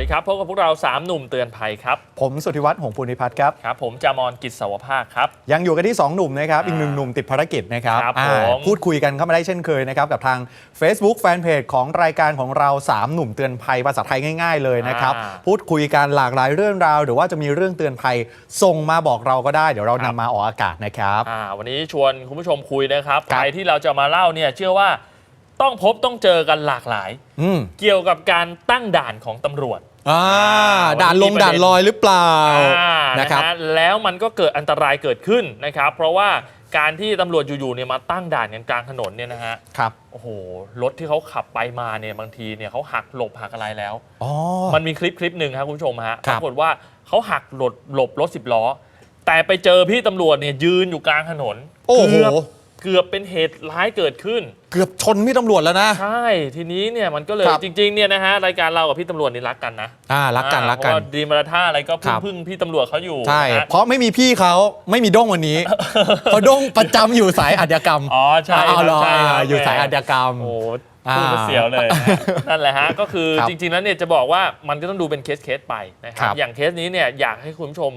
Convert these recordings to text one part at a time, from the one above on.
วัสดีครับ พบกับพวกเรา 3 หนุ่มเตือนภัยครับ ผมสุทธิวัฒน์หงส์ภูนิพัฒน์ครับ ครับ ผมจามอนกิจสาวภาคครับ ยังอยู่กันที่ 2 หนุ่มนะครับ อีกหนึ่งหนุ่มติดภารกิจนะครับครับอ่าผมพูดคุยกันเข้ามาได้เช่นเคยนะครับ กับทาง Facebook Fanpage ของรายการของเรา 3 หนุ่มเตือนภัยภาษาไทยง่าย ๆ เลยนะครับ อ่าพูดคุยกันหลากหลายเรื่องราว หรือว่าจะมีเรื่องเตือนภัยส่งมาบอกเราก็ได้ เดี๋ยวเราครันำบ มาออกอากาศนะครับ อ่าวันนี้ชวนคุณผู้ชมคุยนะครับครับ ภัยที่เราจะมาเล่าเนี่ยเชื่อว่าต้องพบต้องเจอกันหลากหลาย อืม เกี่ยวกับการตั้งด่านของตำรวจ อ่าวันนี้ด่านลงมีประเด็นด่านลอยหรือเปล่าอ่านะครับฮแล้วมันก็เกิดอันตรายเกิดขึ้นนะครับ เพราะว่าการที่ตำรวจอยู่ๆเนี่ยมาตั้งด่านกันกลางถนนเนี่ยนะฮะครับโอ้โหรถที่เขาขับไปมาเนี่ยบางทีเนี่ยเขาหักหลบหักอะไรแล้วอ๋อมันมีคลิปคลิปหนึ่งครับคุณผู้ชมฮะครัปบรากฏว่าเขาหักหลบหลบรถสิบล้อ แต่ไปเจอพี่ตำรวจเนี่ยยืนอยู่กลางถนนโอ้โห เกือบเกือบเป็นเหตุร้ายเกิดขึ้น เกือบชนพี่ตำรวจแล้วนะ ใช่ ทีนี้เนี่ยมันก็เลยครับ จริงๆเนี่ยนะฮะรายการเรากับพี่ตำรวจนี่รักกันนะอ่ารักกันอ่ารักกัน เพาะว่าดีมาราท่าอะไรก็พึ่คงรับพึ่งพี่ตำรวจเขาอยู่ใช่นะฮะเพราะไม่มีพี่เขาไม่มีด้งวันนี้ เพราะด้งประจำอยู่สายอาชญากรรมอ๋อใช่อ๋อเหรอใช่ครับอยู่สายอาชญากรรม โอ้อ่าพูดมาเสียวเลยนะฮะนั่นแหละฮะก็คือครับจริงๆแล้วเนี่ยจะบอกว่ามันก็ต้องดูเป็นเคสเคสๆไปนะคครัรับบ อย่างเคสนี้เนี่ยอยากให้คุณผู้ชม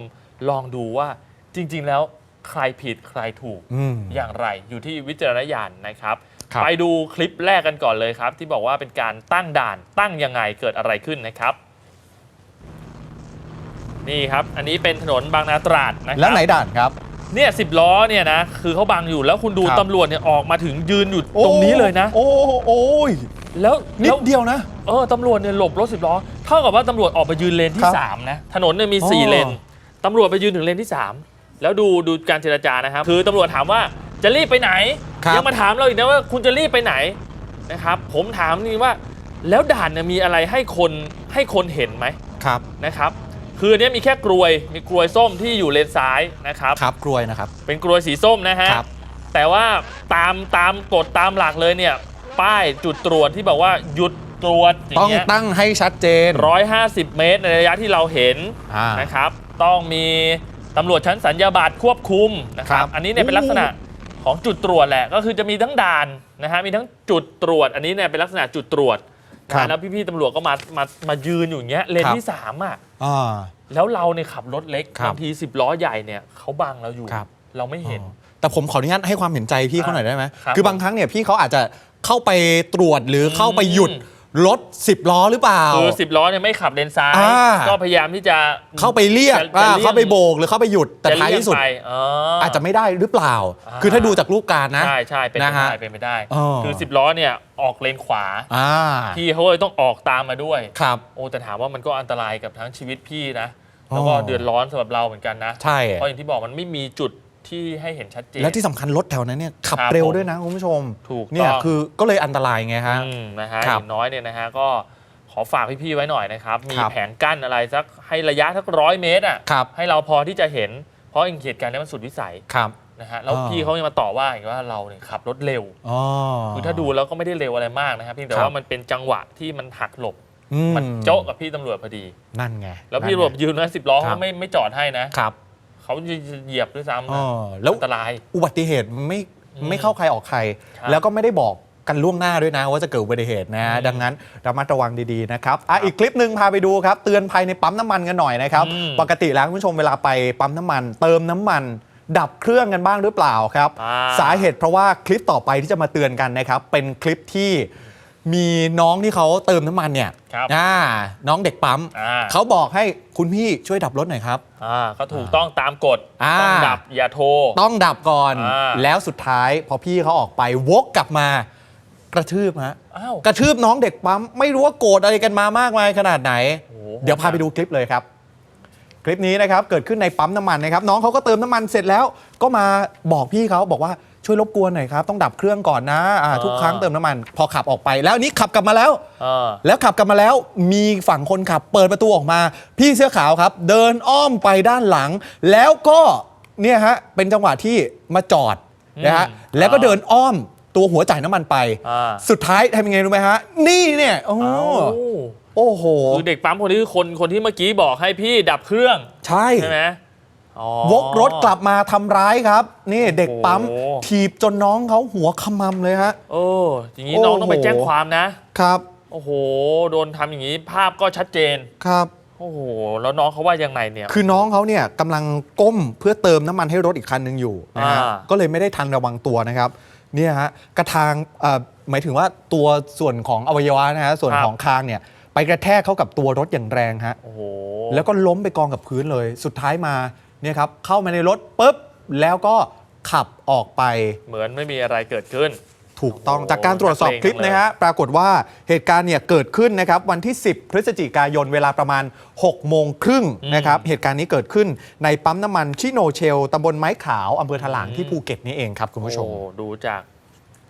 ลองดูว่าจริง ๆ แล้ว ใครผิดใครถูกอืม อย่างไรอยู่ที่วิจารณญาณนะครับ ครับ ไปดูคลิปแรกกันก่อนเลยครับ ที่บอกว่าเป็นการตั้งด่านตั้งยังไงเกิดอะไรขึ้นนะครับ นี่ครับ อันนี้เป็นถนนบางนาตราดนะคแล้วรับไหนด่านครับ เนี่ยสิบล้อเนี่ยนะคือเขาบังอยู่แล้วคุณดูครับ ตำรวจเนี่ยออกมาถึงยืนอยู่ตรงนี้เลยนะ โอ้โอ้ยแล้วนิแล้ดวเดียวนะ เออตำรวจเนี่ยหลบรถสิบล้อ เท่ากับว่าตำรวจออกไปยืนเลนที่ครับสามนะถนนเนี่ยมีอ๋อสี่เลนตำรวจไปยืนถึงเลนที่สาม แล้วดูดูการเจรจานะครับ คือตำรวจถามว่าจะรีบไปไหน ครับ ยังมาถามเราอีกนะว่าคุณจะรีบไปไหนนะครับ ผมถามนี่ว่า แล้วด่านเนี่ยมีอะไรให้คนให้คนเห็นไหมครับนะครับ คืออันเนี้ยมีแค่กลวยมีกลวยส้มที่อยู่เลนซ้ายนะครับ ครับกลวยนะครับเป็นกลวยสีส้มนะฮะ ครับแต่ว่าตามตามกฎตามหลักเลยเนี่ย ป้ายจุดตรวจที่บอกว่าหยุดตรวจอย่าต้องงเงี้ยตั้งให้ชัดเจน150เมตรในระยะที่เราเห็นอ่านะครับ ต้องมี ตำรวจชั้นสัญญาบัตรควบคุมนะครัครับบอันนี้เนี่ยเป็นลักษณะของจุดตรวจแหละก็คือจะมีทั้งด่านนะฮะมีทั้งจุดตรวจ อันนี้เนี่ยเป็นลักษณะจุดตรวจครับนะแล้วพี่ๆตำรวจก็มามามายืนอยู่อย่างเงี้ยเลนครับที่สามอะอ่า แล้วเราเนี่ยขับรถเล็กครับ บางที10ล้อใหญ่เนี่ยเขาบังเราอยู่ ครับ เราไม่เห็น อ๋อแต่ผมขออนุญาตให้ความเห็นใจพี่เขาหน่อยได้ไหมครับคือบางครั้งเนี่ยพี่เขาอาจจะเข้าไปตรวจหรือเข้าไปหยุด อืม รถ10 ล้อหรือเปล่า คือสิบล้อเนี่ยไม่ขับเลนซ้าย อ่า ก็พยายามที่จะเข้าไปเรียกจะอ่าจะลี่ยงเข้าไปโบกหรือเข้าไปหยุดแต่จะท้ายเลี่งที่สุด ไปอ๋ออ อาจจะไม่ได้หรือเปล่า อ่า คือถ้าดูจากรูปการณ์นะ ใช่ใช่เป็นไปนะฮะได้เป็นไปได้ อ๋อ คือสิบล้อเนี่ยออกเลนขวา อ่าพี่เขาเลยต้องออกตามมาด้วย ครับ โอ้แต่ถามว่ามันก็อันตรายกับทั้งชีวิตพี่นะ แล้วก็อ๋อ เดือดร้อนสำหรับเราเหมือนกันนะ ใช่ เพราะอย่างที่บอกมันไม่มีจุด ที่ให้เห็นชัดเจน แล้วที่สำคัญรถแถวนั้นเนี่ยขับครับเร็วผมด้วยนะคุณผู้ชมถูกเนี่ยต้อง คือก็เลยอันตรายไงฮะ อืมนะฮะคอรับย่างน้อยเนี่ยนะฮะก็ขอฝากพี่ๆไว้หน่อยนะครับ มีครับแผงกั้นอะไรสักให้ระยะสักร้อยเมตรอะครับ ให้เราพอที่จะเห็น เพราะเหตุการณ์นี้มันสุดวิสัยครับ นะฮะแล้วอ่า พี่เขายังมาต่อว่าอีกว่าเราเนี่ยขับรถเร็ว อ๋อ คือถ้าดูแล้วก็ไม่ได้เร็วอะไรมากนะครับเพียงแต่ครับ ว่ามันเป็นจังหวะที่มันหักหลบ อืมันโจ๊ะกับพี่ตำรวจพอดี นั่นไงแล้วพี่นั่นตำรวจไง ยืนนะสิบล้อครัเขาบ ไม่ไม่จอดให้นะ ครับ เขาจะเหยียบด้วยซ้ำอ๋นะอแล้วอันตราย อุบัติเหตุไม่อืมไม่เข้าใครออกใคร ครับแล้วก็ไม่ได้บอกกันล่วงหน้าด้วยนะ ว่าจะเกิดอุบัติเหตุนะอืมดังนั้นระมัดระวังดีๆนะครับอะอีกคลิปหนึ่งพาไปดูครับ เตือนภัยในปั๊มน้ำมันกันหน่อยนะครับ อืม ปกติแล้วคุณผู้ชมเวลาไปปั๊มน้ำมัน เติมน้ำมัน ดับเครื่องกันบ้างหรือเปล่าครับ อ่า สาเหตุเพราะว่าคลิปต่อไปที่จะมาเตือนกันนะครับ เป็นคลิปที่ มีน้องที่เขาเติมน้ำมันเนี่ยครับอ่าน้องเด็กปั๊มอ่า เขาบอกให้คุณพี่ช่วยดับรถหน่อยครับ อ่าก็ถูกต้องตามกฎอ่า ต้องดับอย่าโทร ต้องดับก่อน อ่า แล้วสุดท้ายพอพี่เขาออกไปวกกลับมา กระทืบฮะอ้าว กระทืบน้องเด็กปั๊มไม่รู้ว่าโกรธอะไรกันมามากมายขนาดไหน โอ้โห เดี๋ยวพาไปดูคลิปเลยครับ คลิปนี้นะครับเกิดขึ้นในปั๊มน้ำมันนะครับ น้องเขาก็เติมน้ำมันเสร็จแล้ว ก็มาบอกพี่เขาบอกว่า ช่วยรบกวนหน่อยครับ ต้องดับเครื่องก่อนนะอ่าทุกครั้งเติมน้ำมัน พอขับออกไป แล้วอันนี้ขับกลับมาแล้ว เออ แล้วขับกลับมาแล้วมีฝั่งคนขับเปิดประตูออกมา พี่เสื้อขาวครับ เดินอ้อมไปด้านหลัง แล้วก็เนี่ยฮะเป็นจังหวะที่มาจอดนะฮะอืมแล้วก็เดินอ้อมตัวหัวจ่ายน้ำมันไป อ่า สุดท้ายทำยังไงรู้ไหมฮะ นี่เนี่ยโอ้เอ้าโอ้โหคือเด็กปั๊มคนนี้คือคนคนที่เมื่อกี้บอกให้พี่ดับเครื่อง ใช่ ใช่ไหมอ๋อ วกรถกลับมาทำร้ายครับ นี่เด็กปั๊มโอ้โหถีบจนน้องเขาหัวขมำเลยฮะโอ้อย่างนี้น้องต้องไปแจ้งความนะครับ โอ้โห โดนทำอย่างนี้ภาพก็ชัดเจนครับโอ้โหแล้วน้องเขาว่ายังไงเนี่ย คือน้องเขาเนี่ยกำลังก้มเพื่อเติมน้ำมันให้รถอีกคันหนึ่งอยู่นะฮะอ่าก็เลยไม่ได้ทันระวังตัวนะครับเนี่ยฮะกระทางเอ่อหมายถึงว่าตัวส่วนของอวัยวะนะฮะส่วนของคางเนี่ย ไปกระแทกเข้ากับตัวรถอย่างแรงฮะโอ้โหแล้วก็ล้มไปกองกับพื้นเลย สุดท้ายมา เนี่ยครับเข้ามาในรถปุ๊บแล้วก็ขับออกไป เหมือนไม่มีอะไรเกิดขึ้น ถูกต้องโอ้โหจากการตรวจสอบคลิปนักเลงนะฮะปรากฏว่าเหตุการณ์เนี่ยเกิดขึ้นนะครับวันที่ 10 พฤศจิกายนเวลาประมาณ 6 โมงครึ่งนะครับเหตุการณ์นี้เกิดขึ้นในปั๊มน้ำมันชิโนเชลตำบลไม้ขาวอำเภอถลางที่ภูเก็ตนี่เองครับคุณผู้ชม โอ้ดูจาก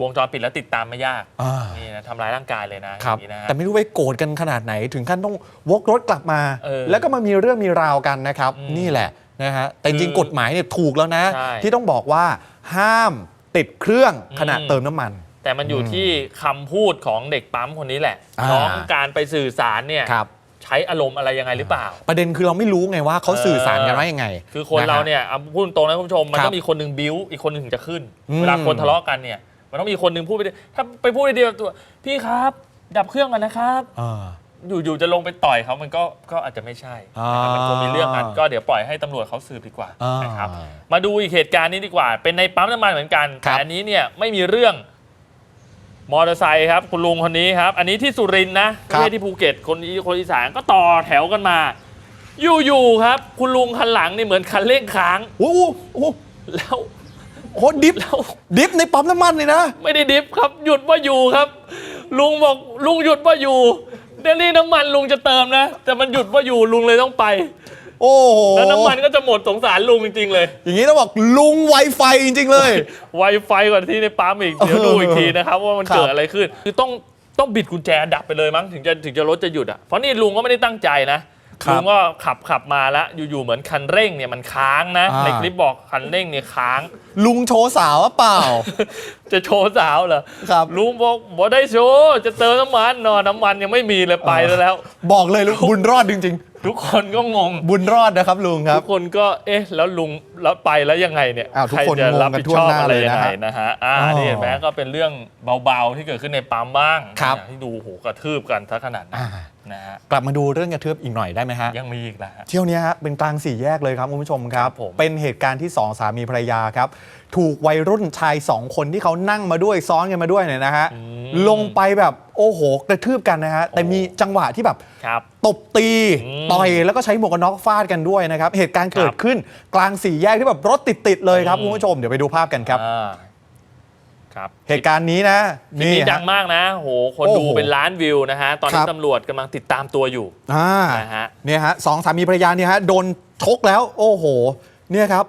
วงจรปิดแล้วติดตามไม่ยากอ่า นี่นะทำร้ายร่างกายเลยนะครับอย่างนี้นะฮะ แต่ไม่รู้ไปโกรธกันขนาดไหน ถึงขั้นต้องวกรถกลับมา เออแล้วก็มามีเรื่องมีราวกันนะครับ อืม นี่แหละ นะฮะแต่จริงคือๆกฎหมายเนี่ยถูกแล้วนะ ใช่ ที่ต้องบอกว่าห้ามติดเครื่องอืมขณะเติมน้ำมัน แต่มันอยู่ที่คำพูดของเด็กปั๊มคนนี้แหละอ่า น้องการไปสื่อสารเนี่ยครับ ใช้อารมณ์อะไรยังไงหรือเปล่า ประเด็นคือเราไม่รู้ไงว่าเขาเออสื่อสารกันว่ายังไงคือคนฮะเราเนี่ยเอาพูดตรงนะคุณผู้ชมมันครับต้องมีคนหนึ่งบิ้วอีกคนหนึ่งถึงจะขึ้น อืม เวลาคนทะเลาะกันเนี่ย มันต้องมีคนหนึ่งพูดไปเดียวถ้าไปพูดไปเดียวตัวพี่ครับ ดับเครื่องกันนะครับ อ่า อยู่ๆจะลงไปต่อยเขามันก็ก็อาจจะไม่ใช่นะครับมันคงมีเรื่องกันก็เดี๋ยวปล่อยให้ตำรวจเขาสืบดีกว่าอ่านนะครับมาดูอีกเหตุการณ์นี้ดีกว่า เป็นในปั๊มน้ำมันเหมือนกันครัแต่บอันนี้เนี่ยไม่มีเรื่องมอเตอร์ไซค์ครับคุณลุงคนนี้ครับ อันนี้ที่สุรินทร์นะไม่ใช่ที่ภูเก็ตคนอีคนอีสานก็ต่อแถวกันมา อยู่ๆครับ คุณลุงคันหลังนี่เหมือนคันเร่งค้างโอ้โหโอ้โหแล้วโอ้โหดิฟแล้ว ดิฟในปั๊มน้ำมันเลยนะ ไม่ได้ดิฟครับ หยุดว่าอยู่ครับ ลุงบอกลุงหยุดว่าอยู่ เดี๋ยวนี้น้ำมันลุงจะเติมนะ แต่มันหยุดว่าอยู่ลุงเลยต้องไป โอ้โหแล้วน้ำมันก็จะหมดสงสารลุงจริง ๆ เลย อย่างนี้ต้องบอกลุงไวไฟจริง ๆ เลย ไวไฟกว่าที่ในปั๊มอีก เดี๋ยวดูอีกทีนะครับ ว่ามันครับเกิดอะไรขึ้น คือต้องต้องบิดกุญแจดับไปเลยมั้งถึงจะถึงจะรถจะหยุดอะเพราะนี่ลุงก็ไม่ได้ตั้งใจนะ ลุงก็ขับขับมาแล้วอยู่ๆเหมือนคันเร่งเนี่ยมันค้างนะ อ่า ในคลิปบอกคันเร่งเนี่ยค้าง ลุงโชว์สาวหรือเปล่า จะโชว์สาวเหรอครับ ลุงบอกบอกได้โชว์จะเติมน้ำมันนอนน้ำมันยังไม่มีเลยไปแล้วแล้ว บอกเลยลุงบุญรอดจริง ทุกคนก็งง ๆ บุญรอดนะครับลุงครัทุบ กคนก็เอ๊ะแล้วลุงแล้วไปแล้วยังไงเนี่ยอ้าวทุกใครคนจะงงรับกันผิดทั่วชอบหน้าอะไรเลยยังนะไงฮะนะฮะอ่าอ๋อนี่เห็นไหมก็เป็นเรื่องเบาๆที่เกิดขึ้นในปั๊มบ้างครับนะที่ดูโหกระทืบกันซะขนาดนั้น อ่า นะฮะกลับมาดูเรื่องกระเทือบอีกหน่อยได้ไหมฮะ ยังมีอีกนะฮะ เที่ยวเนี้ยฮะเป็นกลางสี่แยกเลยครับคุณผู้ชมครับ ครับผม เป็นเหตุการณ์ที่สองสามีภรรยาครับ ถูกวัยรุ่นชายสองคนที่เขานั่งมาด้วยซ้อนกันมาด้วยเนี่ยนะฮะอืมลงไปแบบโอ้โหกระทืบกันนะฮะแต่มีจังหวะที่แบบ ครับ ตบตี อืมต่อยแล้วก็ใช้หมวกกันน็อกฟาดกันด้วยนะครับ เหตุการณ์เกิคดรับขึ้นกลางสี่แยกที่แบบรถติด ๆ เลยครับอืมคุณผู้ชมเดี๋ยวไปดูภาพกันครับ อ่า ครับเหตุการณ์นี้นะคลิปนี้ฮะดังมากนะโหคนโอ้โหดูเป็นล้านวิวนะฮะ ตอนคนี้รับ ตำรวจกำลังติดตามตัวอยู่ อ่านะฮะ เนี่ยฮะสองสามีภรรยาเนี่ยฮะโดนชกแล้ว โอ้โห เนี่ยครับ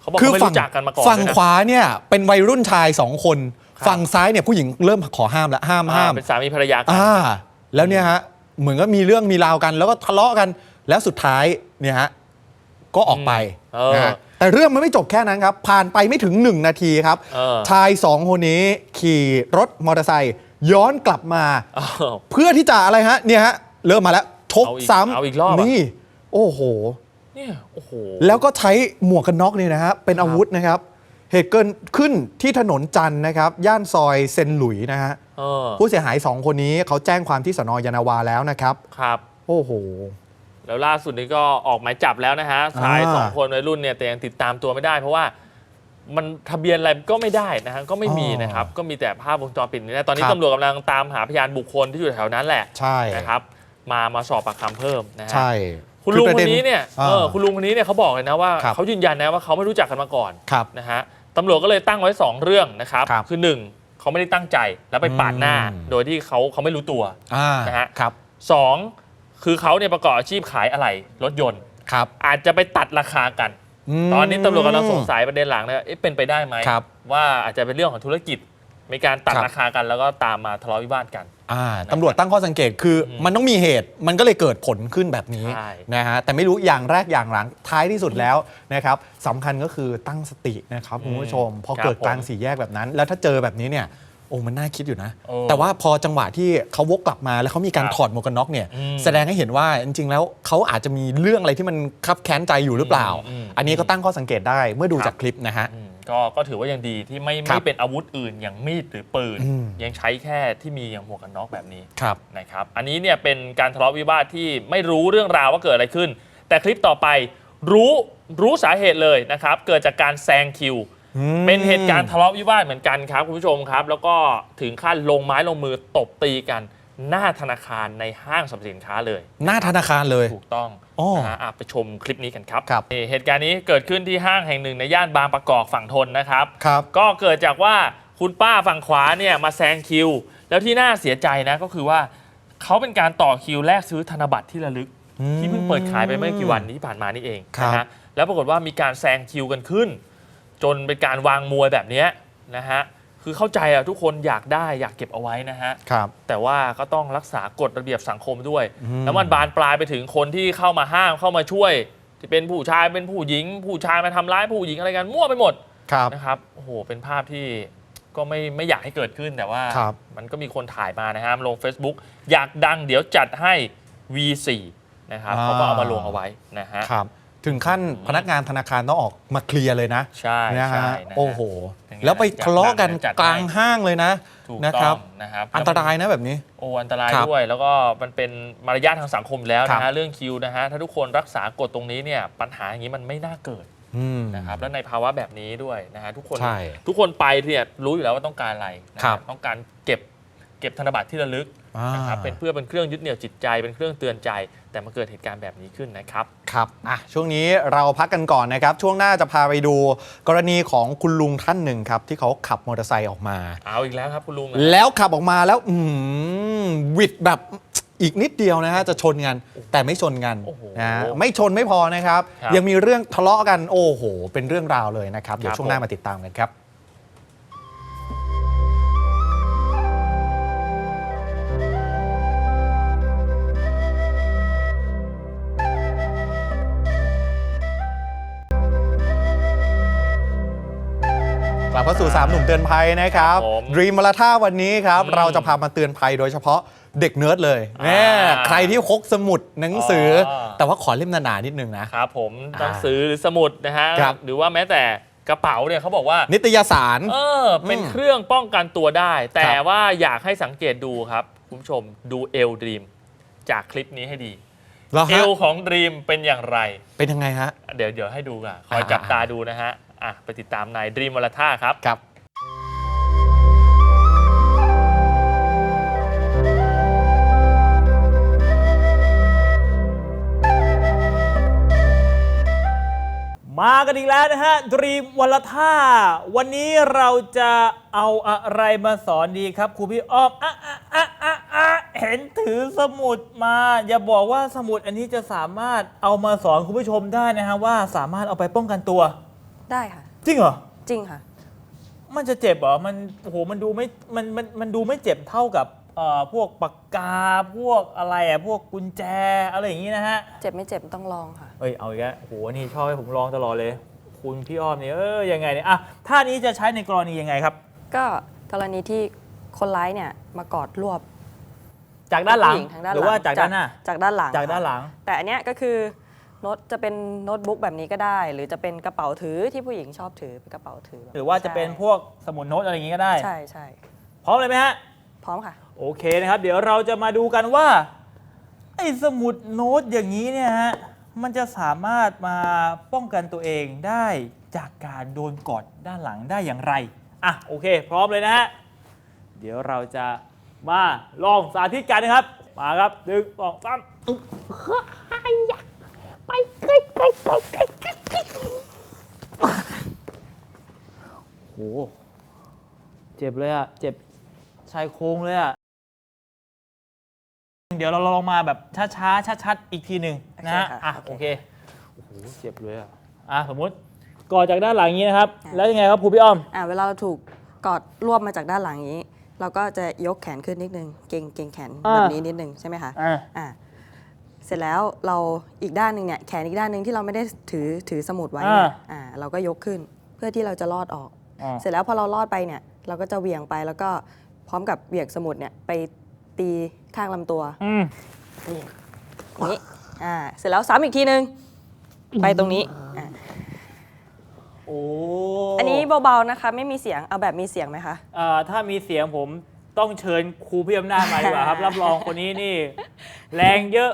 เขาบอกเขาไม่รู้จักกันมาก่อนฝั่งด้วยนะ ขวาเนี่ยเป็นวัยรุ่นชายสองคน ครับ ฝั่งซ้ายเนี่ยผู้หญิงเริ่มขอห้ามแล้วห้ามอ่าห้ามเป็นสามีภรรยากัน อ่าแล้วเนี่ยฮะเหมือนก็มีเรื่องมีราวกัน แล้วก็ทะเลาะกันแล้วสุดท้ายเนี่ยฮะก็ออกไปเออ นะฮะ แต่เรื่องมันไม่จบแค่นั้นครับ ผ่านไปไม่ถึง 1 นาทีครับ เออชายสองคนนี้ขี่รถมอเตอร์ไซค์ย้อนกลับมา อ้าว เพื่อที่จะอะไรฮะ เนี่ยฮะ เริ่มมาแล้วชกเอาอีกซ้ำเอาอีกรอบอะ นี่ โอ้โห เนี่ยโอ้โห แล้วก็ใช้หมวกกันน็อกเนี่ยนะฮะเป็นอาวุธนะครับ เหตุเกิดขึ้นที่ถนนจันทร์นะครับ ย่านซอยเซนหลุยนะฮะเออ ผู้เสียหาย2คนนี้เขาแจ้งความที่สนยานาวาแล้วนะครับ ครับ โอ้โห แล้วล่าสุดนี้ก็ออกหมายจับแล้วนะฮะชายอ่าสองคนวัยรุ่นเนี่ยแต่ยังติดตามตัวไม่ได้ เพราะว่ามันทะเบียนอะไรก็ไม่ได้นะฮะก็ไม่มีนะครับ ก็มีแต่ภาพวงจรปิดนี่นะตอนนี้ครับ ตำรวจกำลังตามหาพยานบุคคลที่อยู่แถวนั้นแหละใช่นะครับ มามาสอบปากคำเพิ่มนะฮะใช่คุณลุงอคประนด็ นี้เนี่ยอ่าเออคุณลุงคนนี้เนี่ยเขาบอกเลยนะว่าครับ เขายืนยันนะว่าเขาไม่รู้จักกันมาก่อนครับ นะฮะตำรวจก็เลยตั้งไว้2เรื่องนะครับครับคือหนึ่งเขาไม่ได้ตั้งใจแล้วไปปาดหน้า อืม โดยที่เขาเขาไม่รู้ตัว อ่านะฮะ ครับ สอง คือเขาเนี่ยประกอบอาชีพขายอะไหล่รถยนต์ ครับ อาจจะไปตัดราคากัน ม ตอนนี้ตำรวจกำลังสงสัยประเด็นหลังเนี่ยเอ๊ะเป็นไปได้ไหมครับ ว่าอาจจะเป็นเรื่องของธุรกิจ มีการตัดครับ ราคากันแล้วก็ตามมาทะเลาะวิวาทกัน อ่าตำรวจตั้งข้อสังเกตคืออมมันต้องมีเหตุ มันก็เลยเกิดผลขึ้นแบบนี้ใช่ นะฮะแต่ไม่รู้อย่างแรกอย่างหลังท้ายที่สุดแล้วนะครับสำคัญก็คือตั้งสตินะครับคุณผู้ชมพอครับเกิดกลางผมสี่แยกแบบนั้น แล้วถ้าเจอแบบนี้เนี่ย โอ้มันน่าคิดอยู่นะ โอ้แต่ว่าพอจังหวะที่เขาวกกลับมาแล้วเขามีการครับถอดหมวกกันน็อกเนี่ยอืมแสดงให้เห็นว่าจริงๆแล้วเขาอาจจะมีเรื่องอะไรที่มันคับแค้นใจอยู่หรือเปล่า อืมอืม อันนี้ก็ตั้งข้อสังเกตได้เมื่อดูครับจากคลิปนะฮะ อืมก็ก็ถือว่ายังดีที่ไม่ครัไม่บเป็นอาวุธอื่นอย่างมีดหรือปืน อืม ยังใช้แค่ที่มีอย่างหมวกกันน็อกแบบนี้ครับ นะครับ อันนี้เนี่ยเป็นการทะเลาะวิวาทที่ไม่รู้เรื่องราวว่าเกิดอะไรขึ้น แต่คลิปต่อไปรู้รู้สาเหตุเลยนะครับ เกิดจากการแซงคิว เป็นเหตุการณ์ทะเลาะวิวาทเหมือนกันครับคุณผู้ชมครับ แล้วก็ถึงขั้นลงไม้ลงมือตบตีกัน หน้าธนาคารในห้างสรรพสินค้าเลย หน้าธนาคารเลยถูกต้องอ๋อนะฮะอะไปชมคลิปนี้กันครับครับนี่เหตุการณ์นี้เกิดขึ้นที่ห้างแห่งหนึ่งในย่านบางประกอบฝั่งทนนะครับ ครับ ก็เกิดจากว่าคุณป้าฝั่งขวาเนี่ยมาแซงคิว แล้วที่น่าเสียใจนะก็คือว่าเขาเป็นการต่อคิวแลกซื้อธนบัตรที่ระลึก ที่เพิ่งเปิดขายไปไม่กี่วันที่ผ่านมานี่เองครับนะฮะแล้วปรากฏว่ามีการแซงคิวกันขึ้น จนเป็นการวางมวยแบบเนี้ยนะฮะคือเข้าใจอะทุกคนอยากได้อยากเก็บเอาไว้นะฮะ ครับ แต่ว่าก็ต้องรักษากฎระเบียบสังคมด้วย อืม แล้วมันบานปลายไปถึงคนที่เข้ามาห้ามเข้ามาช่วย ที่เป็นผู้ชายเป็นผู้หญิง ผู้ชายมาทำร้ายผู้หญิงอะไรกันมั่วไปหมดครับ นะครับโอ้โหเป็นภาพที่ก็ไม่ไม่อยากให้เกิดขึ้นแต่ว่า ครับ มันก็มีคนถ่ายมานะฮะลง Facebook อยากดังเดี๋ยวจัดให้ V4 นะครับอ่าเขาก็เอามาลงเอาไว้นะฮะ ครับ ถึงขั้นพนักงานธนาคารต้องออกมาเคลียร์เลยนะใช่นะใช่ฮะนะฮะโอ้โห อย่างเงี้ยแล้วไปทะเลาะกันจัดให้ กลางห้างเลยนะถูกนะต้ครัอบ งนะครับอันตรายนะแบบนี้ โอ้อันตรายครับด้วย แล้วก็มันเป็นมารยาททางสังคมแล้วนะครัฮะบ เรื่องคิวนะฮะถ้าทุกคนรักษากฎตรงนี้เนี่ยปัญหาอย่างนี้มันไม่น่าเกิดอืม นะครับแล้วในภาวะแบบนี้ด้วยนะฮะทุกคนใช่ทุกคนไปเนี่ยรู้อยู่แล้วว่าต้องการอะไรนะฮะครับต้องการเก็บเก็บธนบัตรที่ระลึกอ่า นะครับเป็นเพื่อเป็นเครื่องยึดเหนี่ยวจิตใจเป็นเครื่องเตือนใจ แต่มาเกิดเหตุการณ์แบบนี้ขึ้นนะครับครับอะช่วงนี้เราพักกันก่อนนะครับ ช่วงหน้าจะพาไปดูกรณีของคุณลุงท่านหนึ่งครับ ที่เขาขับมอเตอร์ไซค์ออกมา เอาอีกแล้วครับคุณลุงแล้วขับออกมาแล้วอืมหวิดแบบอีกนิดเดียวนะฮะจะชนกันแต่ไม่ชนกันโอ้โหนะฮะไม่ชนไม่พอนะครับครับ ยังมีเรื่องทะเลาะกันโอ้โห เป็นเรื่องราวเลยนะครับ เดี๋ยวครับช่วงหน้าผมมาติดตามกันครับ เข้าสู่ 3 หนุ่มเตือนภัยนะครับครับผมดรีมมาลาท่าวันนี้ครับอืมเราจะพามาเตือนภัยโดยเฉพาะเด็กเนิร์ดเลยอ่าแน่ใครที่พกสมุดหนังสือออ แต่ว่าขอเล่มหนาๆนิดนึงนะ ครับผมอ่าหนังสือหรือสมุดนะฮะ ครับ หรือว่าแม้แต่กระเป๋าเนี่ยเขาบอกว่า นิตยสาร เออ เป็นอืมเครื่องป้องกันตัวได้ แต่ครับว่าอยากให้สังเกตดูครับ คุณผู้ชมดูเอลดรีมจากคลิปนี้ให้ดี เหรอเอฮะลของดรีมเป็นอย่างไร เป็นยังไงฮะ เดี๋ยวเดี๋ยวให้ดูอะ คอยอ่า จับตาดูนะฮะ อะไปติดตามในดรีมวลท่าครับครับมากันอีกแล้วนะฮะดรีมวันละท่า วันนี้เราจะเอาอะไรมาสอนดีครับครูพี่อ้อมอะอะอะอะอะเห็นถือสมุดมา อย่าบอกว่าสมุดอันนี้จะสามารถเอามาสอนคุณผู้ชมได้นะฮะว่าสามารถเอาไปป้องกันตัว ได้ค่ะ จริงเหรอ จริงค่ะ มันจะเจ็บเหรอ มันโอ้โห มันดูไม่ มัน มัน มันดูไม่เจ็บเท่ากับเอ่อพวกปากกา พวกอะไรอะ พวกกุญแจ อะไรอย่างนี้นะฮะ เจ็บไม่เจ็บต้องลองค่ะ เอ้ย เอาอีกแล้วโอ้โห นี่ชอบให้ผมลองตลอดเลย คุณพี่อ้อมเนี่ยเออยังไงเนี่ยอะท่านี้จะใช้ในกรณียังไงครับ ก็กรณีที่คนร้ายเนี่ยมากอดรวบจากด้านหลัง ผู้ญิทางด้านหหรืลัอว่าจากด้านหน้า จากด้านหลังจากด้านหลังค่ะแต่อันเนี้ยก็คือ โน้ตจะเป็นโน้ตบุ๊กแบบนี้ก็ได้ หรือจะเป็นกระเป๋าถือที่ผู้หญิงชอบถือเป็นกระเป๋าถือแบบหรือว่าจะเป็นพวกสมุดโน้ตอะไรอย่างนี้ก็ได้ ใช่ใช่พร้อมเลยไหมฮะ พร้อมค่ะ โอเคนะครับ เดี๋ยวเราจะมาดูกันว่าไอ้สมุดโน้ตอย่างนี้เนี่ยฮะ มันจะสามารถมาป้องกันตัวเองได้จากการโดนกดด้านหลังได้อย่างไร อะโอเค พร้อมเลยนะฮะ เดี๋ยวเราจะมาลองสาธิตกันนะครับ มาครับหนึ่งสองสาม โอ้โห เจ็บเลยอะเจ็บชายโครงเลยอะเดี๋ยวเราลองมาแบบช้าๆ ชัดๆ อีกทีหนึ่งนะฮะโอเคค่ะอะโอโอเคเค โอ้โห เจ็บเลยอะอะสมมุติก่อจากด้านหลังอย่างนี้นะครับอะแล้วยังไงครับครูพี่อ้อม อ่าเวลาเราถูกกอดรวบมาจากด้านหลังอย่างนี้ เราก็จะยกแขนขึ้นนิดนึง เก่งเก่งแขนอ่าแบบนี้นิดนึงใช่ไหมคะ อะอ่า เสร็จแล้วเราอีกด้านหนึ่งเนี่ยแขนอีกด้านหนึ่งที่เราไม่ได้ถือถือสมุดไว้เนี่ยอ่าเราก็ยกขึ้นเพื่อที่เราจะลอดออก อะเสร็จแล้วพอเราลอดไปเนี่ยเราก็จะเหวี่ยงไปแล้วก็พร้อมกับเหวี่ยงสมุดเนี่ยไปตีข้างลำตัวอืมนี่นี้อ่าเสร็จแล้วซ้ำอีกทีนึงไปตรงนี้อ่าโอ้อันนี้เบาๆนะคะ ไม่มีเสียงเอาแบบมีเสียงไหมคะ เอ่อถ้ามีเสียงผมต้องเชิญครูพี่อำนาจมาดีกว่าครับ รับรองคนนี้นี่ แรงเยอะ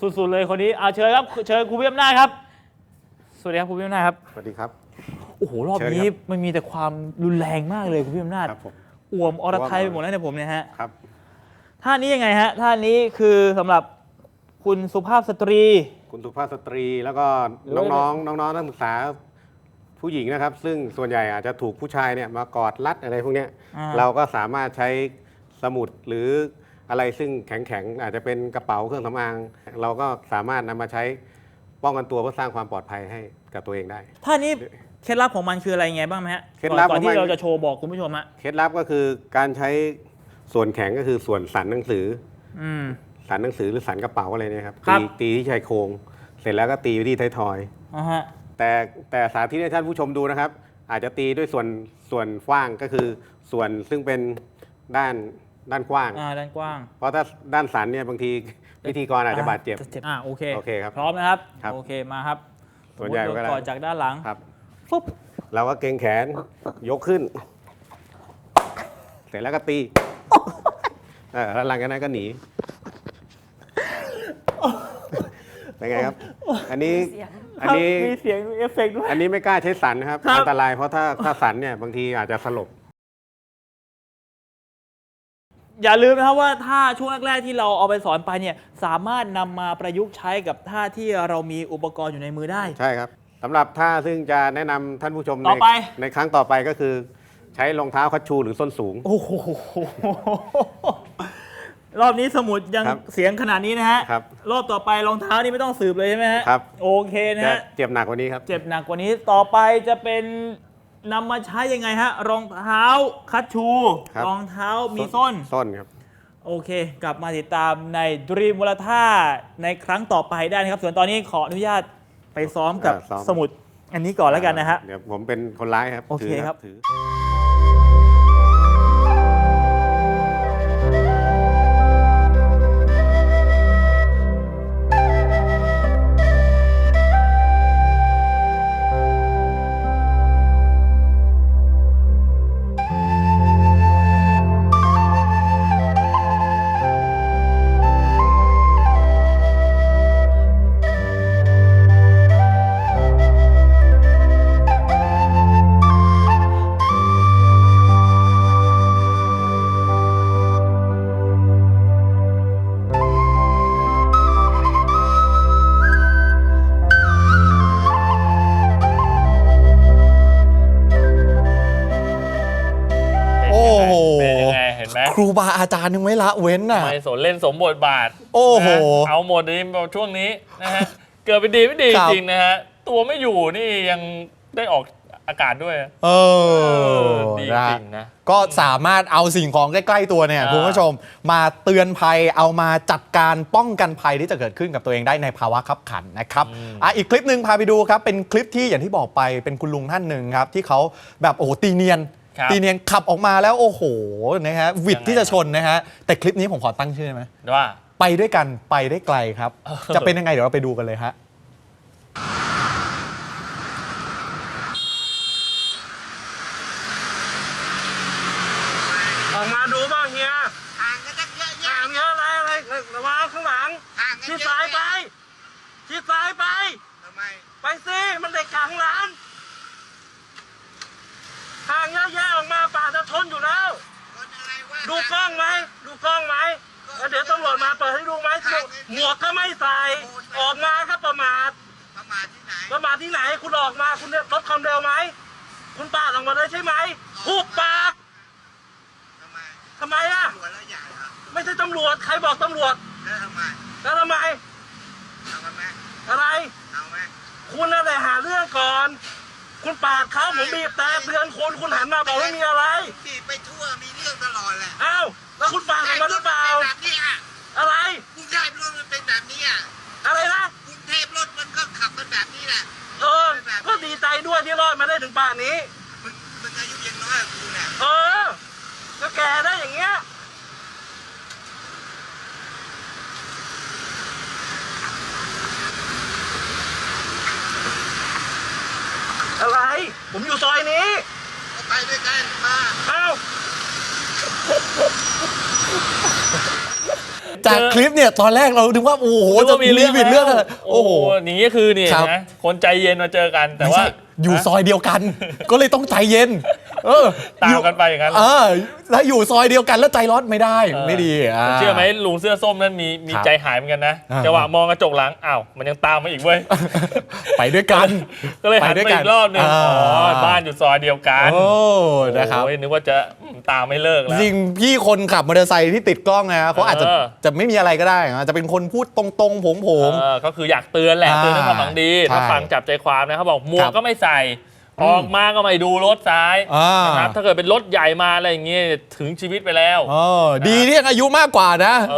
สุดๆเลยคนนี้เอาเชิญครับเชิญครูพี่อำนาจครับ สวัสดีครับครูพี่อำนาจครับสวัสดีครับ โอ้โหรอบเชิญนี้ครับ มันมีแต่ความรุนแรงมากเลยครูพี่อำนาจครับผมอ่วมอรไทยไปหมดแล้วเนี่ยผมเนี่ยฮะครับ ท่านี้ยังไงฮะท่านี้คือสำหรับคุณสุภาพสตรี คุณสุภาพสตรีแล้วก็น้องๆน้องๆนักศึกษาผู้หญิงนะครับ ซึ่งส่วนใหญ่อาจจะถูกผู้ชายเนี่ยมากอดรัดอะไรพวกเนี้ยอ่า เราก็สามารถใช้สมุดหรือ อะไรซึ่งแข็งๆ อาจจะเป็นกระเป๋าเครื่องสำอาง เราก็สามารถนำมาใช้ป้องกันตัวเพื่อสร้างความปลอดภัยให้กับตัวเองได้ท่านี้เคล็ดลับของมันคืออะไรยังไงบ้างไหมฮะเคล็ดลับก่อนของที่มันเราจะโชว์บอกคุณผู้ชมฮะเคล็ดลับก็คือการใช้ส่วนแข็งก็คือส่วนสันหนังสือ อืม สันหนังสือหรือสันกระเป๋าอะไรเนี่ยครับครัตีบ ตีที่ชายโครง เสร็จแล้วก็ตีไปที่ท้ายทอย อ่าฮะแต่แต่สาธิตให้ท่านผู้ชมดูนะครับ อาจจะตีด้วยส่วนส่วนกว้างก็คือส่วนซึ่งเป็นด้าน ด้านกว้าง อ่าด้านกว้างเพราะถ้าด้านสันเนี่ยบางทีพิธีกรอาจจะบาดเจ็บ อ่าโอเคโอเคครับพร้อมนะครับ ครับโอเคมาครับส่วนใหญ่สมมุติก็ได้ก่อนจากด้านหลังครับ ปุ๊บเราก็เกรงแขนยกขึ้น เสร็จแล้วก็ตีเออแล้วหลังจากนั้นก็หนีเป็นไงครับ อันนี้เสียงอันนี้ มีเสียงมีเอฟเฟกต์ด้วย อันนี้ไม่กล้าใช้สันนะครับ ครับ อันตรายเพราะถ้าถ้าสันเนี่ยบางทีอาจจะสลบ อย่าลืมนะครับว่าท่าช่วงแรกๆที่เราเอาไปสอนไปเนี่ยสามารถนำมาประยุกต์ใช้กับท่าที่เรามีอุปกรณ์อยู่ในมือได้ ใช่ครับสำหรับท่าซึ่งจะแนะนำท่านผู้ชมต่อไปในในครั้งต่อไปก็คือ ใช้รองเท้าคัชชูหรือส้นสูง โอ้โห รอบนี้สมุดยังครับเสียงขนาดนี้นะฮะครับรอบต่อไปรองเท้านี่ไม่ต้องสืบเลยใช่ไหมฮะครับ โอเคนะจะฮะ เจ็บหนักกว่านี้ครับ เจ็บหนักกว่านี้ต่อไปจะเป็น นำมาใช้ยังไงฮะ รองเท้าคัชชู ครับ รองเท้ามีส้น ส้นครับ โอเค กลับมาติดตามในดรีมมูลท่าในครั้งต่อไปได้นะครับ ส่วนตอนนี้ขออนุญาตไปซ้อมกับอ่าซ้อม สมุดอันนี้ก่อนแล้วกันนะฮะ เดี๋ยวผมเป็นคนร้ายครับโอเคถืครับ ถือาอาจารย์ยังไม่ละเว้นน่ะ ไม่สนเล่นสมบทบาทโอ้โหนะเอาหมดนี้ช่วงนี้นะฮะ เกิดเป็นดีไม่ดีครับ จริงนะฮะ ตัวไม่อยู่นี่ยังได้ออกอากาศด้วยเออดีนะจริงนะ ก็สามารถเอาสิ่งของใกล้ ๆ ตัวเนี่ยอ่า คุณผู้ชมมาเตือนภัยเอามาจัดการป้องกันภัยที่จะเกิดขึ้นกับตัวเองได้ในภาวะขับขันนะครับอะอีกคลิปหนึ่งพาไปดูครับ เป็นคลิปที่อย่างที่บอกไปเป็นคุณลุงท่านหนึ่งครับ ที่เขาแบบโอ้โหตีเนียน ครับตีเนียนขับออกมาแล้วโอ้โหนะฮะวิดยังไงที่จะชนนะฮะแต่คลิปนี้ผมขอตั้งชื่อได้ไหมว่า ไปด้วยกันไปได้ไกลครับเออจะเป็นยังไงเดี๋ยวเราไปดูกันเลยฮะออกมาดูบ้างเฮียห่างกันตั้งเยอะแยะห่างเยอะอะไรอะไรระวังข้างหลังห่างกันชิดเยอะซ้ายไปแยะชิดซ้ายไปทำไม ไปสิมันเด็กกลางร้านห่าง เยอะแยะออกมาป่าจะชนอยู่แล้วคนอะไรวะดูกล้องไหมดูกล้องไหมแล้วเดี๋ยวตำรวจมาเปิดให้ดูไหมหมวกก็ไม่ใส่ออกมาก็ประมาทประมาทที่ไหนประมาทที่ไหนคุณออกมาคุณลดความเร็วไหมคุณปาดออกมาเลยใช่ไหมหุบปากทำไมทำไมอะตำรวจแล้วใหญ่เหรอไม่ใช่ตำรวจใครบอกตำรวจแล้วทำไมแล้วทำไมเอากันไหมอะไรเอาไหมคุณนั่นแหละหาเรื่องก่อน คุณปาดเขาผมบีบแต่เตือนคุณคุณหันมาบอกไม่มีอะไร บีบไปทั่วมีเรื่องตลอดแหละอ้าวแล้วคุณปาดออกมาหรือเปล่ากรุงเทพมันเป็นแบบนี้อะอะไรกรุงเทพรถมันเป็นแบบนี้อะอะไรนะกรุงเทพรถมันก็ขับมันแบบนี้แหละเออก็ดีใจด้วยที่รอดมาได้ถึงป่านนี้มึงมึงอายุยังน้อยกว่ากูเนี่ยเออก็แก่ได้อย่างเงี้ย อะ ผมอยู่ซอยนี้เอาไปด้วยกันมาเอ้า จากคลิปเนี่ยตอนแรกเราคิดว่าโอ้โหนึกจะว่ามีมีเรื่องผิดเรื่องอะไรโอ้โอ้โหโหอย่างนี้คือนี่ครับนะคนใจเย็นมาเจอกันแต่ไม่ว่าใช่อยู่ซอยเดียวกัน ก็เลยต้องใจเย็น เออตามอยู่กันไปอย่างนั้น เออแล้วอยู่ซอยเดียวกันแล้วใจร้อนไม่ได้ไม่ดีาเชื่อไหมลุงเสื้อส้มนั้นมีมีครับใจหายเหมือนกันนะอ่า จังหวะมองกระจกหลังอ้าวมันยังตามมาอีกเว้ย ไปด้วยกัน ก็เลยหันไปด้วยไปกัอีกรอบหนึงอ๋อบ้านอยู่ซอยเดียวกันโอ้นะครับ โอ้ยนึกว่าจะอืมตามไม่เลิกแล้ว จริงพี่คนขับมอเตอร์ไซค์ที่ติดกล้องนะเขาอาจจะเออ จะไม่มีอะไรก็ได้อาจจะเป็นคนพูดตรงๆผงผง เออก็คืออยากเตือนแหละอ่าเตือนด้วยความหวังดีใช่ถ้าฟังจับใจความนะเขาบอกหมวครักบก็ไม่ใส่ ออกมาก็ไม่ดูรถซ้ายอ่าน นะครับถ้าเกิดเป็นรถใหญ่มาอะไรอย่างเงี้ยถึงชีวิตไปแล้ว เออดีที่ยังอายุมากกว่านะ เอ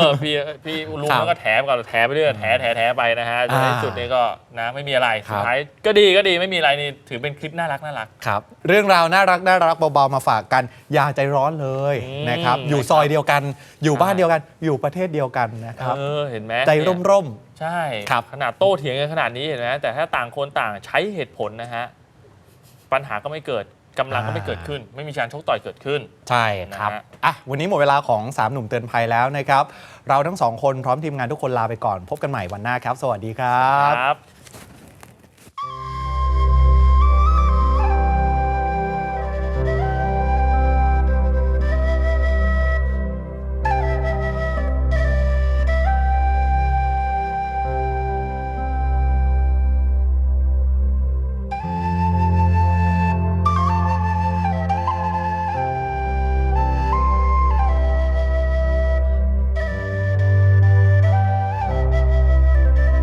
อพี่พี่ลุงครับแล้วก็แถมกับแถมไปเรื่อยแถแถแถไปนะฮะจนในอ่าที่สุดนี้ก็นะไม่มีอะไรครัสุบ ดท้ายก็ดีก็ดีไม่มีอะไรนี่ถือเป็นคลิปน่ารักน่ารัก ครับ เรื่องราวน่ารักน่ารักเบาๆมาฝากกัน อย่าใจร้อนเลยอืมนะครับ อยู่ซอยเดียวกัน อยู่บ้านเดียวกัน อยู่ประเทศเดียวกันนะครับ เออเห็นไหมใจเนี่ยร่ม ใช่ครับ ขนาดโต้เถียงกันขนาดนี้เห็นไหมแต่ถ้าต่างคนต่างใช้เหตุผลนะฮะ ปัญหาก็ไม่เกิดกำลังก็ไม่เกิดขึ้น ไม่มีการชกต่อยเกิดขึ้นๆใช่ครับนะฮะ อะวันนี้หมดเวลาของ 3 หนุ่มเตือนภัยแล้วนะครับ เราทั้งสองคนพร้อมทีมงานทุกคนลาไปก่อน พบกันใหม่วันหน้าครับ สวัสดีครับ ครับ